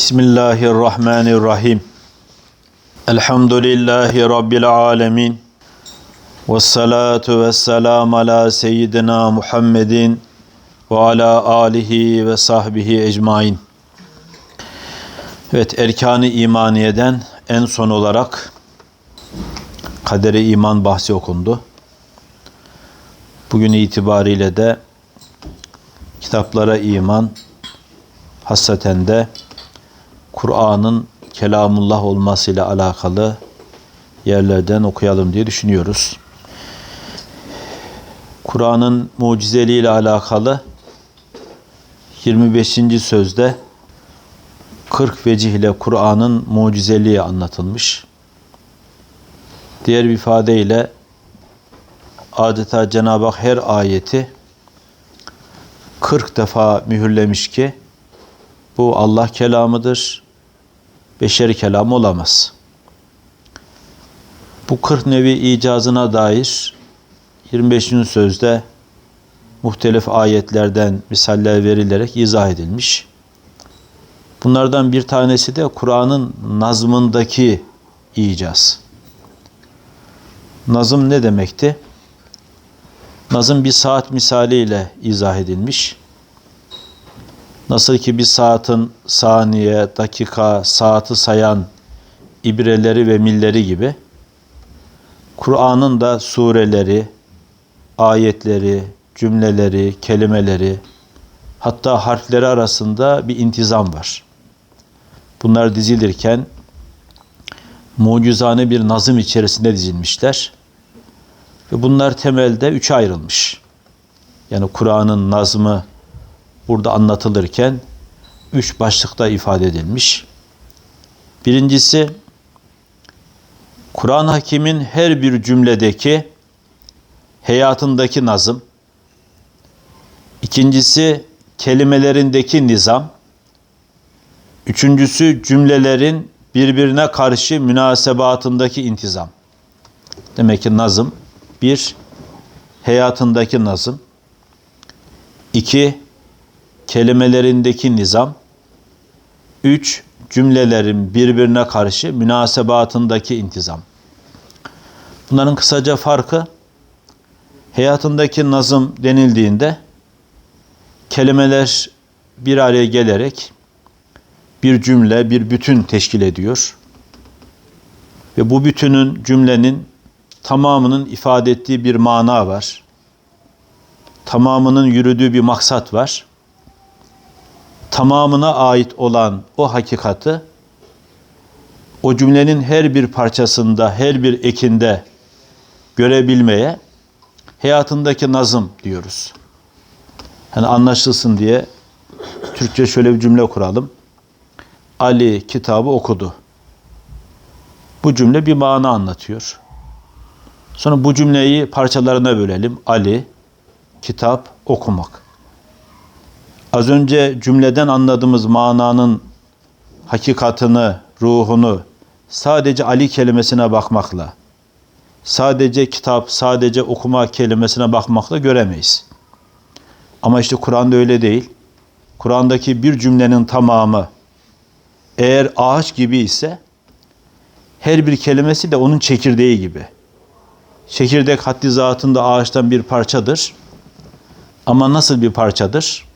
Bismillahirrahmanirrahim. Elhamdülillahi Rabbil alemin. Ve salatu ve selam ala seyyidina Muhammedin ve ala alihi ve sahbihi ecmain. Evet, erkanı imaniyeden en son olarak kadere iman bahsi okundu. Bugün itibariyle de kitaplara iman, hasaten de Kur'an'ın kelamullah olmasıyla alakalı yerlerden okuyalım diye düşünüyoruz. Kur'an'ın mucizeliğiyle alakalı 25. sözde 40 vecih ile Kur'an'ın mucizeliği anlatılmış. Diğer bir ifadeyle adeta Cenab-ı Hak her ayeti 40 defa mühürlemiş ki bu Allah kelamıdır. Beşeri kelam olamaz. Bu 40 nevi icazına dair 25. sözde muhtelif ayetlerden misaller verilerek izah edilmiş. Bunlardan bir tanesi de Kur'an'ın nazmındaki icaz. Nazım ne demekti? Nazım bir saat misaliyle izah edilmiş. Nasıl ki bir saatin saniye, dakika, saati sayan ibreleri ve milleri gibi Kur'an'ın da sureleri, ayetleri, cümleleri, kelimeleri hatta harfleri arasında bir intizam var. Bunlar dizilirken mucizane bir nazım içerisinde dizilmişler. Ve bunlar temelde üçe ayrılmış. Yani Kur'an'ın nazmı burada anlatılırken üç başlıkta ifade edilmiş. Birincisi Kur'an Hakim'in her bir cümledeki hayatındaki nazım. İkincisi kelimelerindeki nizam. Üçüncüsü cümlelerin birbirine karşı münasebatındaki intizam. Demek ki nazım bir, hayatındaki nazım. iki kelimelerindeki nizam. Üç, cümlelerin birbirine karşı münasebatındaki intizam. Bunların kısaca farkı, hayatındaki nazım denildiğinde kelimeler bir araya gelerek bir cümle, bir bütün teşkil ediyor. Ve bu bütünün, cümlenin tamamının ifade ettiği bir mana var. Tamamının yürüdüğü bir maksat var. Tamamına ait olan o hakikati o cümlenin her bir parçasında, her bir ekinde görebilmeye hayatındaki nazım diyoruz. Hani anlaşılsın diye Türkçe şöyle bir cümle kuralım. Ali kitabı okudu. Bu cümle bir mana anlatıyor. Sonra bu cümleyi parçalarına bölelim. Ali, kitap, okumak. Az önce cümleden anladığımız mananın hakikatını, ruhunu sadece Ali kelimesine bakmakla, sadece kitap, sadece okuma kelimesine bakmakla göremeyiz. Ama işte Kur'an'da öyle değil. Kur'an'daki bir cümlenin tamamı eğer ağaç gibi ise her bir kelimesi de onun çekirdeği gibi. Çekirdek haddi zatında ağaçtan bir parçadır. Ama nasıl bir parçadır?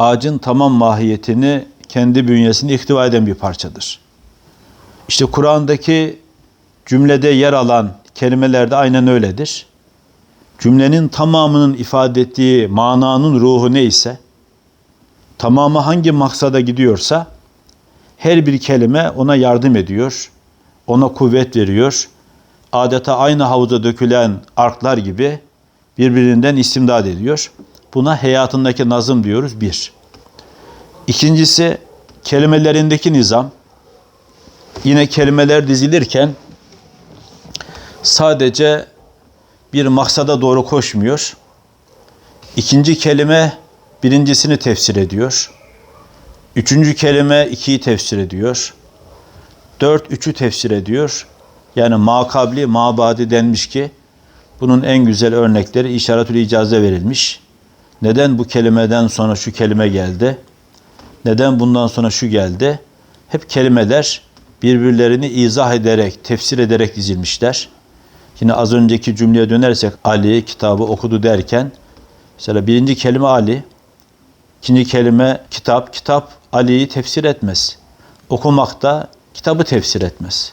Ağacın tamam mahiyetini kendi bünyesinde ihtiva eden bir parçadır. İşte Kur'an'daki cümlede yer alan kelimeler de aynen öyledir. Cümlenin tamamının ifade ettiği mananın ruhu neyse, tamamı hangi maksada gidiyorsa, her bir kelime ona yardım ediyor, ona kuvvet veriyor, adeta aynı havuza dökülen arklar gibi birbirinden istimdad ediyor. Buna hayatındaki nazım diyoruz bir. İkincisi kelimelerindeki nizam. Yine kelimeler dizilirken sadece bir maksada doğru koşmuyor. İkinci kelime birincisini tefsir ediyor. Üçüncü kelime ikiyi tefsir ediyor. Dört üçü tefsir ediyor. Yani makabli, mabadi denmiş ki bunun en güzel örnekleri işaretül icaze verilmiş. Neden bu kelimeden sonra şu kelime geldi? Neden bundan sonra şu geldi? Hep kelimeler birbirlerini izah ederek, tefsir ederek dizilmişler. Yine az önceki cümleye dönersek Ali kitabı okudu derken mesela birinci kelime Ali, ikinci kelime kitap, kitap Ali'yi tefsir etmez. Okumak da kitabı tefsir etmez.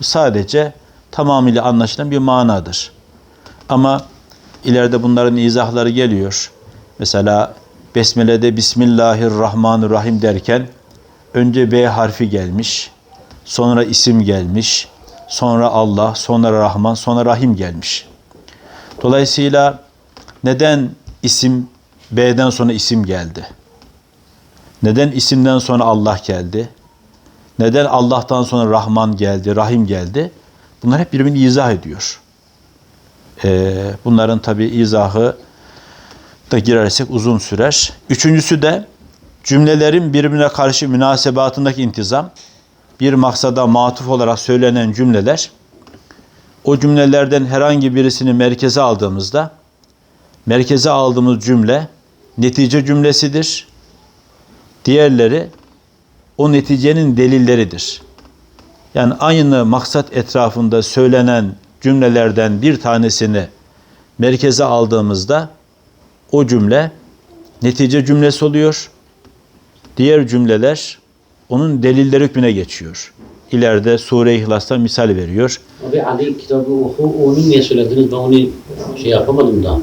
Bu sadece tamamıyla anlaşılan bir manadır. Ama ileride bunların izahları geliyor. Mesela Besmele'de Bismillahirrahmanirrahim derken önce B harfi gelmiş, sonra isim gelmiş, sonra Allah, sonra Rahman, sonra Rahim gelmiş. Dolayısıyla neden isim B'den sonra isim geldi? Neden isimden sonra Allah geldi? Neden Allah'tan sonra Rahman geldi, Rahim geldi? Bunlar hep birbirini izah ediyor. Ee, bunların tabi izahı da girersek uzun sürer. Üçüncüsü de cümlelerin birbirine karşı münasebatındaki intizam. Bir maksada matuf olarak söylenen cümleler, o cümlelerden herhangi birisini merkeze aldığımızda, merkeze aldığımız cümle netice cümlesidir. Diğerleri o neticenin delilleridir. Yani aynı maksat etrafında söylenen cümlelerden bir tanesini merkeze aldığımızda o cümle netice cümlesi oluyor. Diğer cümleler onun delilleri hükmüne geçiyor. İleride Sure-i İhlas'ta misal veriyor. Abi Ali kitabı oku, onu niye söylediniz? Ben onu şey yapamadım da.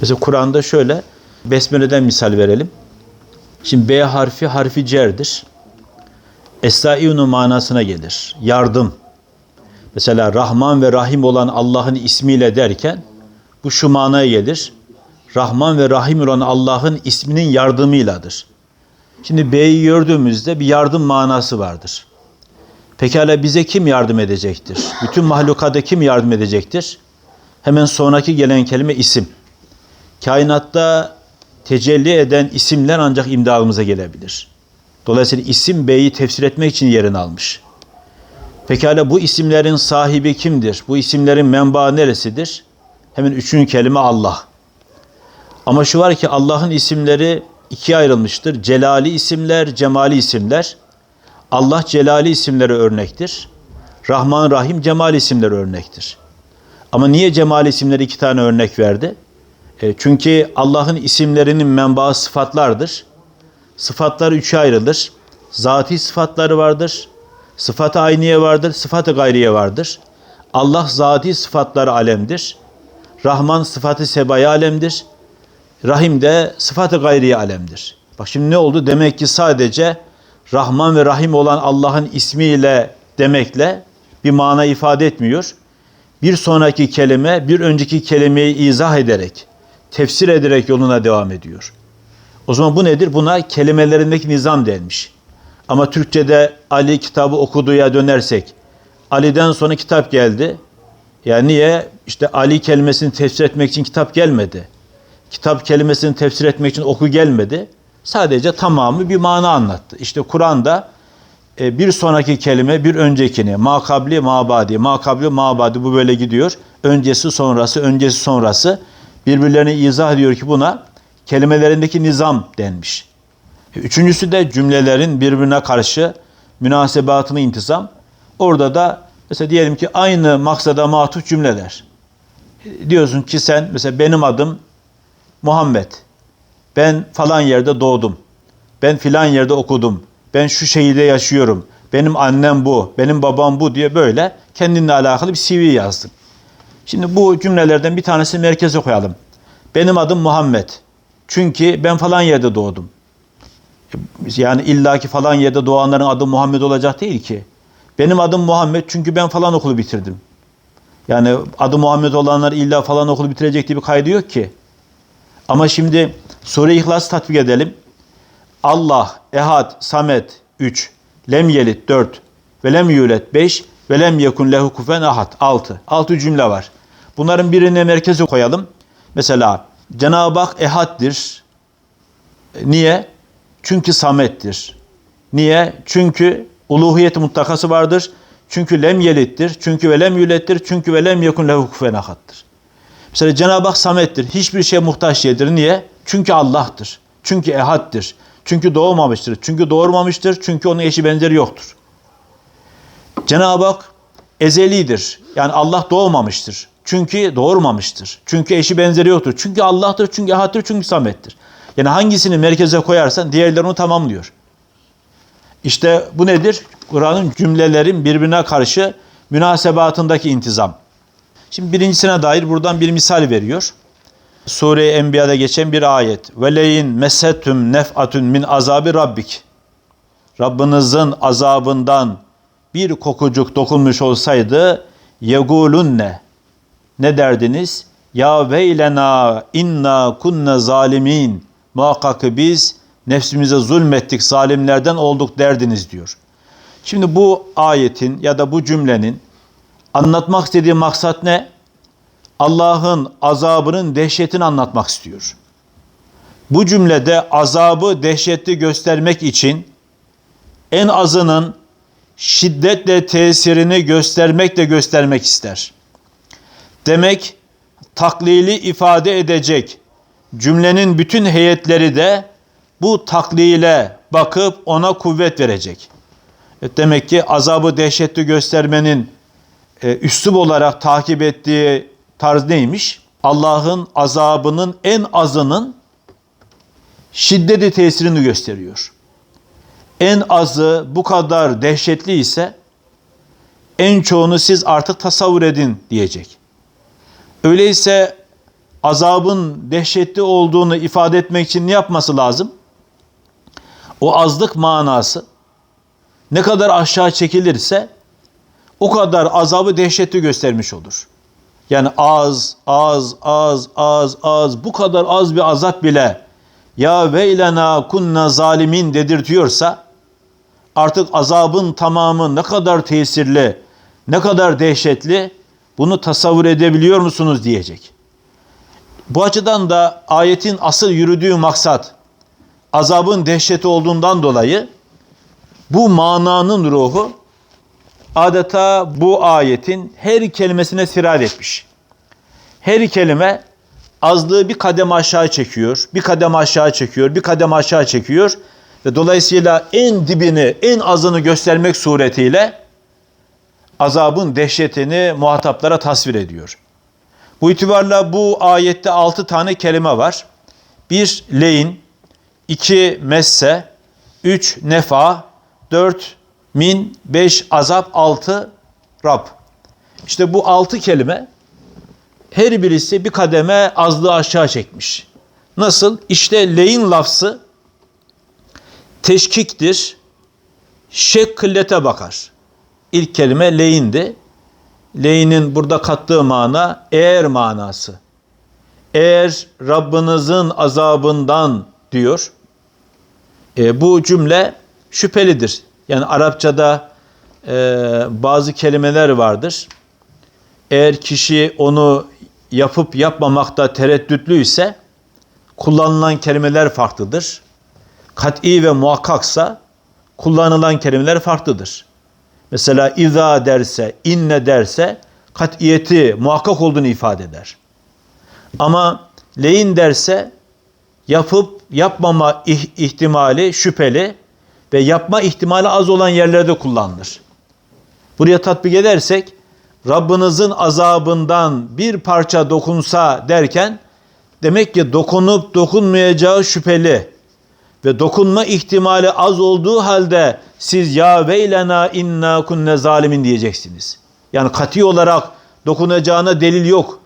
Mesela Kur'an'da şöyle Besmele'den misal verelim. Şimdi B harfi harfi cerdir. Estaiunu manasına gelir. Yardım. Mesela Rahman ve Rahim olan Allah'ın ismiyle derken bu şu manaya gelir. Rahman ve Rahim olan Allah'ın isminin yardımıyladır. Şimdi B'yi gördüğümüzde bir yardım manası vardır. Pekala bize kim yardım edecektir? Bütün mahlukata kim yardım edecektir? Hemen sonraki gelen kelime isim. Kainatta tecelli eden isimler ancak imdadımıza gelebilir. Dolayısıyla isim B'yi tefsir etmek için yerini almış. Pekala bu isimlerin sahibi kimdir? Bu isimlerin menbaı neresidir? Hemen üçüncü kelime Allah. Ama şu var ki Allah'ın isimleri ikiye ayrılmıştır. Celali isimler, cemali isimler. Allah celali isimleri örnektir. Rahman Rahim cemali isimleri örnektir. Ama niye cemali isimleri iki tane örnek verdi? E, çünkü Allah'ın isimlerinin menbaı sıfatlardır. Sıfatlar üçe ayrılır. Zati sıfatları vardır. Sıfat-ı ayniye vardır, sıfat-ı gayriye vardır. Allah zati sıfatları alemdir. Rahman sıfatı sebayı alemdir. Rahim de sıfatı gayriye alemdir. Bak şimdi ne oldu? Demek ki sadece Rahman ve Rahim olan Allah'ın ismiyle demekle bir mana ifade etmiyor. Bir sonraki kelime bir önceki kelimeyi izah ederek, tefsir ederek yoluna devam ediyor. O zaman bu nedir? Buna kelimelerindeki nizam denmiş. Ama Türkçe'de Ali kitabı okuduya dönersek, Ali'den sonra kitap geldi. Yani niye? İşte Ali kelimesini tefsir etmek için kitap gelmedi. Kitap kelimesini tefsir etmek için oku gelmedi. Sadece tamamı bir mana anlattı. İşte Kur'an'da e, bir sonraki kelime bir öncekini, makabli, mabadi, makabli, mabadi bu böyle gidiyor. Öncesi, sonrası, öncesi, sonrası birbirlerini izah ediyor ki buna kelimelerindeki nizam denmiş. E, Üçüncüsü de cümlelerin birbirine karşı münasebatını intizam. Orada da mesela diyelim ki aynı maksada matuf cümleler. E, Diyorsun ki sen mesela benim adım Muhammed. Ben falan yerde doğdum. Ben filan yerde okudum. Ben şu şehirde yaşıyorum. Benim annem bu, benim babam bu diye böyle kendinle alakalı bir CV yazdın. Şimdi bu cümlelerden bir tanesini merkeze koyalım. Benim adım Muhammed. Çünkü ben falan yerde doğdum. Yani illaki falan yerde doğanların adı Muhammed olacak değil ki. Benim adım Muhammed çünkü ben falan okulu bitirdim. Yani adı Muhammed olanlar illa falan okulu bitirecek diye bir kaydı yok ki. Ama şimdi Sure-i İhlas tatbik edelim. Allah, Ehad, Samet 3, Lem Yelit 4 ve Lem Yulet 5 ve Lem Yekun Lehu Kufen Ahad 6. 6 cümle var. Bunların birini merkeze koyalım. Mesela Cenab-ı Hak Ehad'dir. Niye? Çünkü Samet'tir. Niye? Çünkü uluhiyet mutlakası vardır. Çünkü lem yelittir. Çünkü ve lem yülettir. Çünkü ve lem yekun lehu kufuven ahaddır. Mesela Cenab-ı Hak Samet'tir. Hiçbir şeye muhtaç değildir. Niye? Çünkü Allah'tır. Çünkü Ehad'dir. Çünkü doğmamıştır. Çünkü doğurmamıştır. Çünkü onun eşi benzeri yoktur. Cenab-ı Hak ezelidir. Yani Allah doğmamıştır. Çünkü doğurmamıştır. Çünkü eşi benzeri yoktur. Çünkü Allah'tır, çünkü Ahad'tır, çünkü Samet'tir. Yani hangisini merkeze koyarsan diğerleri onu tamamlıyor. İşte bu nedir? Kur'an'ın cümlelerin birbirine karşı münasebatındaki intizam. Şimdi birincisine dair buradan bir misal veriyor. Sure-i Enbiya'da geçen bir ayet. Veleyin mesetüm nef'atun min azabi rabbik. Rabbinizin azabından bir kokucuk dokunmuş olsaydı yegulunne ne derdiniz? Ya veylena inna kunne zalimin. Muhakkak biz nefsimize zulmettik, zalimlerden olduk derdiniz diyor. Şimdi bu ayetin ya da bu cümlenin anlatmak istediği maksat ne? Allah'ın azabının dehşetini anlatmak istiyor. Bu cümlede azabı dehşetli göstermek için en azının şiddetle tesirini göstermekle göstermek ister. Demek taklili ifade edecek cümlenin bütün heyetleri de bu taklile bakıp ona kuvvet verecek. E, Demek ki azabı dehşetli göstermenin e, üslup olarak takip ettiği tarz neymiş? Allah'ın azabının en azının şiddeti tesirini gösteriyor. En azı bu kadar dehşetli ise en çoğunu siz artık tasavvur edin diyecek. Öyleyse azabın dehşetli olduğunu ifade etmek için ne yapması lazım? O azlık manası ne kadar aşağı çekilirse o kadar azabı dehşetli göstermiş olur. Yani az, az, az, az, az bu kadar az bir azap bile ya veylena kunna zalimin dedirtiyorsa artık azabın tamamı ne kadar tesirli, ne kadar dehşetli bunu tasavvur edebiliyor musunuz diyecek. Bu açıdan da ayetin asıl yürüdüğü maksat azabın dehşeti olduğundan dolayı bu mananın ruhu adeta bu ayetin her kelimesine sirayet etmiş. Her kelime azlığı bir kadem aşağı çekiyor, bir kadem aşağı çekiyor, bir kadem aşağı çekiyor ve dolayısıyla en dibini, en azını göstermek suretiyle azabın dehşetini muhataplara tasvir ediyor. Bu itibarla bu ayette altı tane kelime var. Bir leyin, iki messe, üç nefa, dört min, beş azap, altı Rab. İşte bu altı kelime her birisi bir kademe azlığı aşağı çekmiş. Nasıl? İşte leyin lafzı teşkiktir. Şek kıllete bakar. İlk kelime leyindi. Leyinin burada kattığı mana eğer manası. Eğer Rabbinizin azabından diyor. E, bu cümle şüphelidir. Yani Arapçada e, bazı kelimeler vardır. Eğer kişi onu yapıp yapmamakta tereddütlüyse kullanılan kelimeler farklıdır. Kat'i ve muhakkaksa kullanılan kelimeler farklıdır. Mesela iza derse, inne derse kat'iyeti muhakkak olduğunu ifade eder. Ama leyin derse yapıp yapmama ih- ihtimali şüpheli ve yapma ihtimali az olan yerlerde kullanılır. Buraya tatbik edersek Rabbinizin azabından bir parça dokunsa derken demek ki dokunup dokunmayacağı şüpheli ve dokunma ihtimali az olduğu halde siz ya veylena inna kunne zalimin diyeceksiniz. Yani kati olarak dokunacağına delil yok.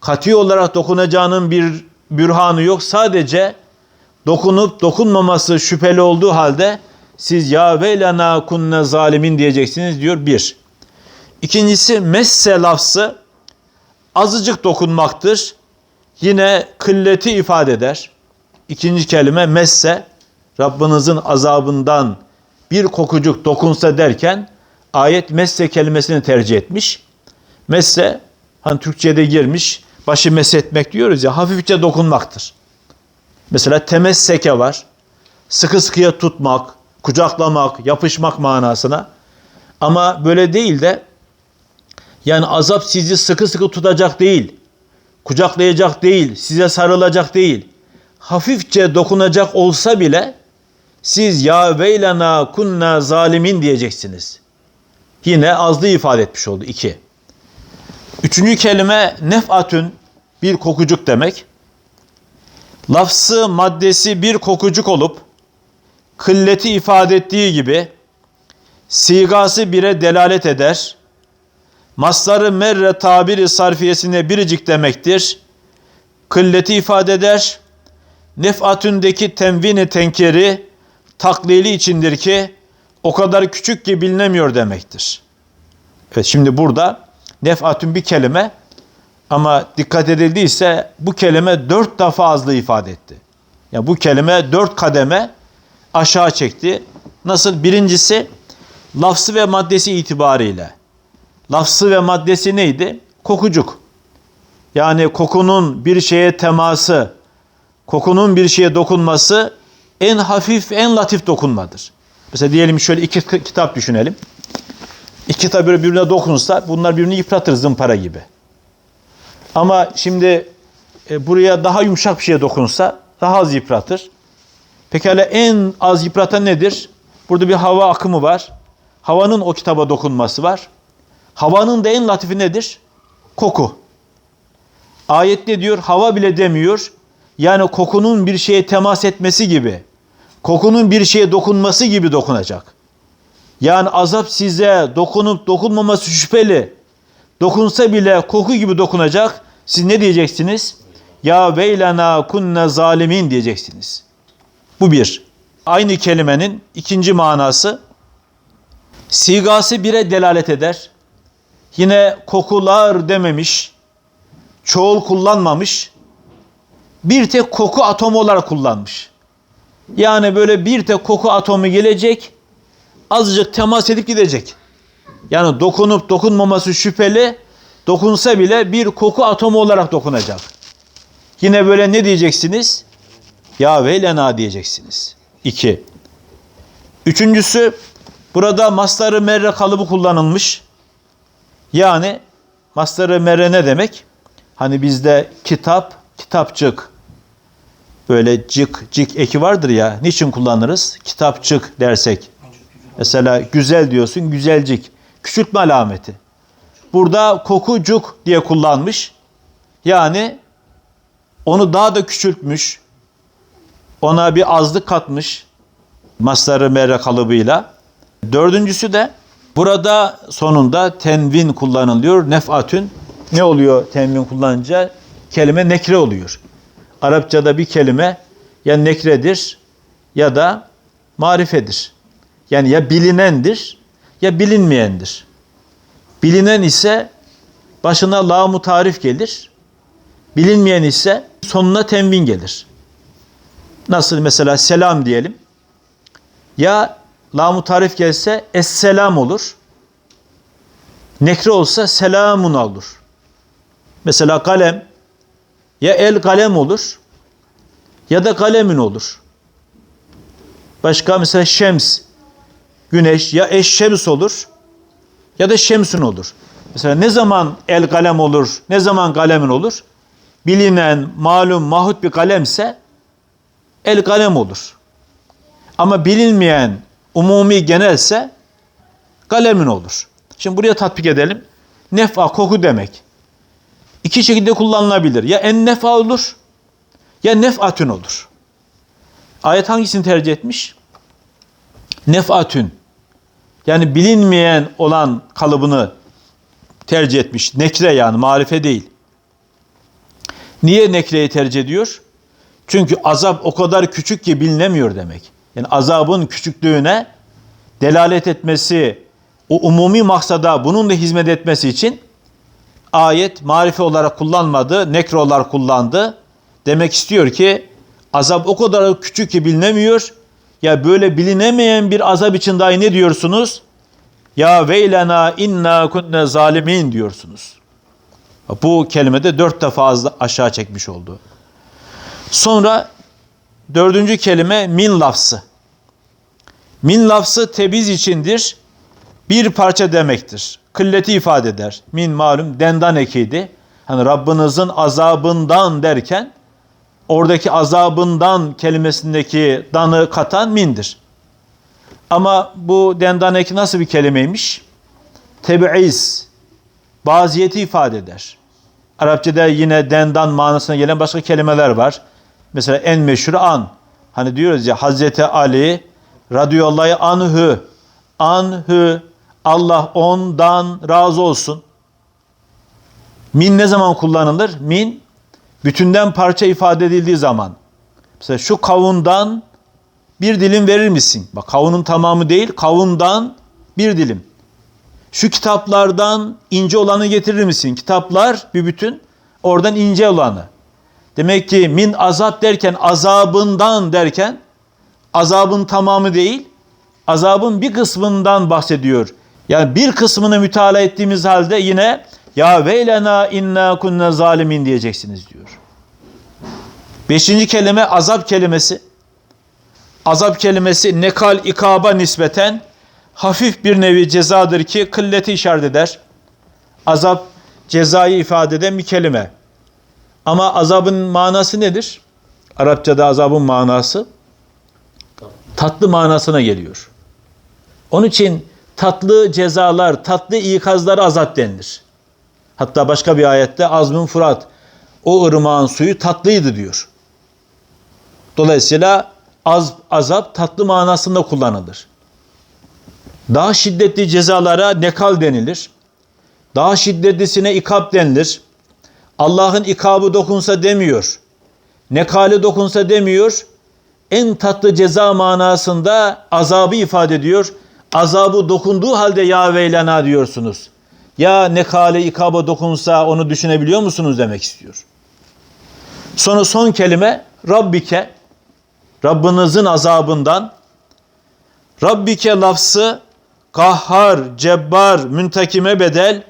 Kati olarak dokunacağının bir bürhanı yok. Sadece dokunup dokunmaması şüpheli olduğu halde siz ya veylena kunne zalimin diyeceksiniz diyor bir. İkincisi messe lafzı azıcık dokunmaktır. Yine kılleti ifade eder. İkinci kelime messe Rabbinizin azabından bir kokucuk dokunsa derken ayet messe kelimesini tercih etmiş. Messe hani Türkçe'de girmiş başı meshetmek diyoruz ya hafifçe dokunmaktır. Mesela temesseke var. Sıkı sıkıya tutmak, kucaklamak, yapışmak manasına. Ama böyle değil de yani azap sizi sıkı sıkı tutacak değil. Kucaklayacak değil, size sarılacak değil. Hafifçe dokunacak olsa bile Siz ya veylena kunna zalimin diyeceksiniz. Yine azlığı ifade etmiş oldu. iki. Üçüncü kelime nef'atün bir kokucuk demek. Lafzı maddesi bir kokucuk olup kılleti ifade ettiği gibi sigası bire delalet eder. Masları merre tabiri sarfiyesine biricik demektir. Kılleti ifade eder. Nef'atündeki tenvini tenkeri taklili içindir ki o kadar küçük ki bilinemiyor demektir. Evet şimdi burada nef'atün bir kelime ama dikkat edildiyse bu kelime dört defa azlığı ifade etti. Yani bu kelime dört kademe aşağı çekti. Nasıl? Birincisi lafzı ve maddesi itibariyle. Lafzı ve maddesi neydi? Kokucuk. Yani kokunun bir şeye teması, kokunun bir şeye dokunması en hafif, en latif dokunmadır. Mesela diyelim şöyle iki kitap düşünelim. İki kitap birbirine dokunsa bunlar birbirini yıpratır zımpara gibi. Ama şimdi e, buraya daha yumuşak bir şeye dokunsa daha az yıpratır. Pekala en az yıpratan nedir? Burada bir hava akımı var. Havanın o kitaba dokunması var. Havanın da en latifi nedir? Koku. Ayette diyor hava bile demiyor. Yani kokunun bir şeye temas etmesi gibi. Kokunun bir şeye dokunması gibi dokunacak. Yani azap size dokunup dokunmaması şüpheli. Dokunsa bile koku gibi dokunacak. Siz ne diyeceksiniz? Ya veylana kunne zalimin diyeceksiniz. Bu bir. Aynı kelimenin ikinci manası sigası bire delalet eder. Yine kokular dememiş, çoğul kullanmamış, bir tek koku atomu olarak kullanmış. Yani böyle bir tek koku atomu gelecek, azıcık temas edip gidecek. Yani dokunup dokunmaması şüpheli, dokunsa bile bir koku atomu olarak dokunacak. Yine böyle ne diyeceksiniz? Ya veylena diyeceksiniz. İki. Üçüncüsü, burada mastarı merre kalıbı kullanılmış. Yani mastarı merre ne demek? Hani bizde kitap, kitapçık, böyle cık, cik eki vardır ya. Niçin kullanırız? Kitapçık dersek. Mesela güzel diyorsun, güzelcik. Küçültme alameti. Burada kokucuk diye kullanmış. Yani onu daha da küçültmüş. Ona bir azlık katmış. Mastarı merre kalıbıyla. Dördüncüsü de burada sonunda tenvin kullanılıyor. Nef'atün. Ne oluyor tenvin kullanınca? Kelime nekre oluyor. Arapçada bir kelime ya nekredir ya da marifedir. Yani ya bilinendir ya bilinmeyendir. Bilinen ise başına lamu tarif gelir. Bilinmeyen ise sonuna tenvin gelir. Nasıl mesela selam diyelim. Ya lamu tarif gelse esselam olur. Nekre olsa selamun olur. Mesela kalem ya el kalem olur ya da kalemin olur. Başka mesela şems, güneş ya eşşems olur ya da şemsün olur. Mesela ne zaman el kalem olur, ne zaman kalemin olur? Bilinen, malum, mahut bir kalemse el kalem olur. Ama bilinmeyen, umumi genelse kalemin olur. Şimdi buraya tatbik edelim. Nef'a koku demek. İki şekilde kullanılabilir. Ya en nefa olur ya nef'atün olur. Ayet hangisini tercih etmiş? Nef'atün. Yani bilinmeyen olan kalıbını tercih etmiş. Nekre yani marife değil. Niye nekreyi tercih ediyor? Çünkü azap o kadar küçük ki bilinemiyor demek. Yani azabın küçüklüğüne delalet etmesi, o umumi maksada bunun da hizmet etmesi için ayet marife olarak kullanmadı, nekre olarak kullandı. Demek istiyor ki azap o kadar küçük ki bilinemiyor. Ya böyle bilinemeyen bir azap için dahi ne diyorsunuz? Ya veylena inna kunne zalimin diyorsunuz. Bu kelimede dört defa aşağı çekmiş oldu. Sonra dördüncü kelime min lafzı. Min lafzı tebiz içindir. Bir parça demektir. Kılleti ifade eder. Min malum dendan ekiydi. Hani Rabbinizin azabından derken oradaki azabından kelimesindeki danı katan mindir. Ama bu dendaneki nasıl bir kelimeymiş? Tebi'iz, baziyeti ifade eder. Arapçada yine dendan manasına gelen başka kelimeler var. Mesela en meşhur an. Hani diyoruz ya Hazreti Ali radıyallahu anhü anhü Allah ondan razı olsun. Min ne zaman kullanılır? Min bütünden parça ifade edildiği zaman. Mesela şu kavundan bir dilim verir misin? Bak kavunun tamamı değil, kavundan bir dilim. Şu kitaplardan ince olanı getirir misin? Kitaplar bir bütün, oradan ince olanı. Demek ki min azap derken azabından derken azabın tamamı değil, azabın bir kısmından bahsediyor. Yani bir kısmını mütalaa ettiğimiz halde yine ya veylena inna kunna zalimin diyeceksiniz diyor. Beşinci kelime azap kelimesi. Azap kelimesi nekal ikaba nispeten hafif bir nevi cezadır ki kılleti işaret eder. Azap cezayı ifade eden bir kelime. Ama azabın manası nedir? Arapçada azabın manası tatlı manasına geliyor. Onun için tatlı cezalar, tatlı ikazlara azap denilir. Hatta başka bir ayette azmın Fırat o ırmağın suyu tatlıydı diyor. Dolayısıyla az, azap tatlı manasında kullanılır. Daha şiddetli cezalara nekal denilir. Daha şiddetlisine ikab denilir. Allah'ın ikabı dokunsa demiyor. Nekali dokunsa demiyor. En tatlı ceza manasında azabı ifade ediyor. Azabı dokunduğu halde ya veylena diyorsunuz. Ya nekale ikaba dokunsa onu düşünebiliyor musunuz demek istiyor. Sonra son kelime Rabbike. Rabbinizin azabından. Rabbike lafzı kahhar, cebbar, müntakime bedel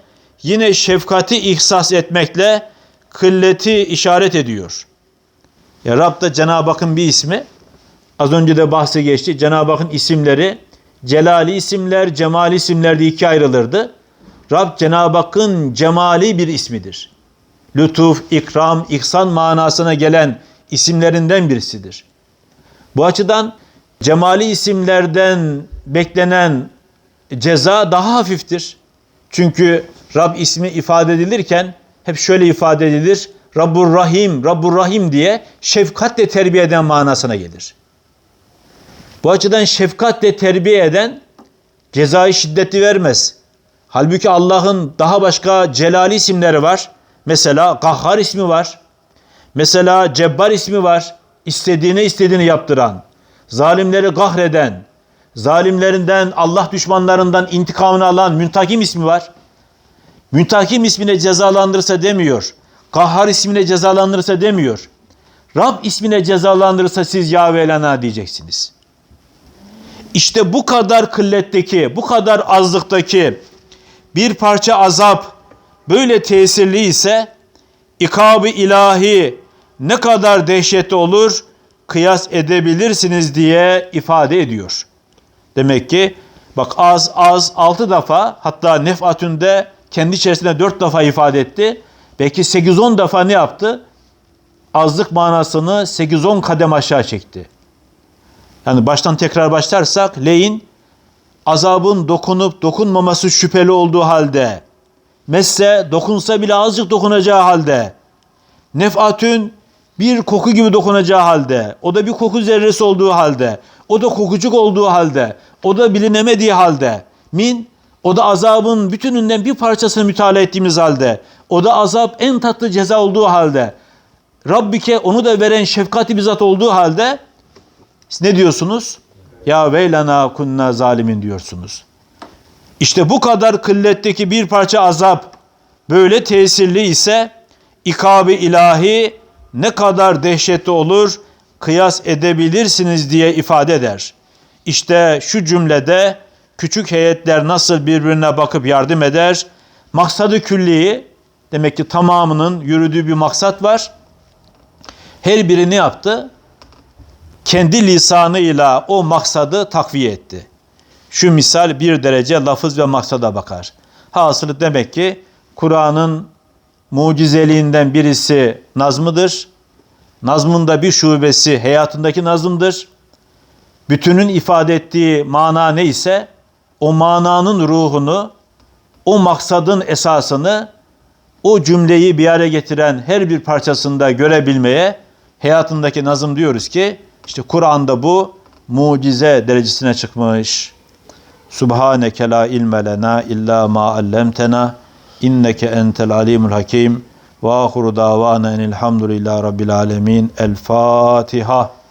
yine şefkati ihsas etmekle kılleti işaret ediyor. Ya Rab da Cenab-ı Hakk'ın bir ismi. Az önce de bahsi geçti. Cenab-ı Hakk'ın isimleri celali isimler, cemali isimler diye ikiye ayrılırdı. Rab Cenab-ı Hakk'ın cemali bir ismidir. Lütuf, ikram, ihsan manasına gelen isimlerinden birisidir. Bu açıdan cemali isimlerden beklenen ceza daha hafiftir. Çünkü Rab ismi ifade edilirken hep şöyle ifade edilir. Rabbur Rahim, Rabbur Rahim diye şefkatle terbiye eden manasına gelir. Bu açıdan şefkatle terbiye eden cezayı şiddetli vermez. Halbuki Allah'ın daha başka celali isimleri var. Mesela Kahhar ismi var. Mesela Cebbar ismi var. İstediğine istediğini yaptıran, zalimleri kahreden, zalimlerinden, Allah düşmanlarından intikamını alan Müntakim ismi var. Müntakim ismine cezalandırırsa demiyor. Kahhar ismine cezalandırırsa demiyor. Rab ismine cezalandırırsa siz ya velana diyeceksiniz. İşte bu kadar kılletteki, bu kadar azlıktaki bir parça azap böyle tesirli ise ikabı ilahi ne kadar dehşetli olur kıyas edebilirsiniz diye ifade ediyor. Demek ki bak az az altı defa hatta nefatünde kendi içerisinde dört defa ifade etti. Belki 8-10 defa ne yaptı? Azlık manasını 8-10 kadem aşağı çekti. Yani baştan tekrar başlarsak leyin azabın dokunup dokunmaması şüpheli olduğu halde messe dokunsa bile azıcık dokunacağı halde nefatün bir koku gibi dokunacağı halde o da bir koku zerresi olduğu halde o da kokucuk olduğu halde o da bilinemediği halde min o da azabın bütününden bir parçasını mütalaa ettiğimiz halde o da azap en tatlı ceza olduğu halde Rabbike onu da veren şefkati bizzat olduğu halde ne diyorsunuz? Ya veylana kunna zalimin diyorsunuz. İşte bu kadar kılletteki bir parça azap böyle tesirli ise ikabı ilahi ne kadar dehşetli olur kıyas edebilirsiniz diye ifade eder. İşte şu cümlede küçük heyetler nasıl birbirine bakıp yardım eder? Maksadı külliyi demek ki tamamının yürüdüğü bir maksat var. Her biri ne yaptı? Kendi lisanıyla o maksadı takviye etti. Şu misal bir derece lafız ve maksada bakar. Hasılı demek ki Kur'an'ın mucizeliğinden birisi nazmıdır. nazmında bir şubesi hayatındaki nazımdır. Bütünün ifade ettiği mana neyse o mananın ruhunu, o maksadın esasını, o cümleyi bir araya getiren her bir parçasında görebilmeye hayatındaki nazım diyoruz ki işte Kur'an'da bu mucize derecesine çıkmış. Subhaneke la ilme lena illa ma allamtena inneke entel alimul hakim ve ahiru davana enilhamdülillahi rabbil alemin. El Fatiha.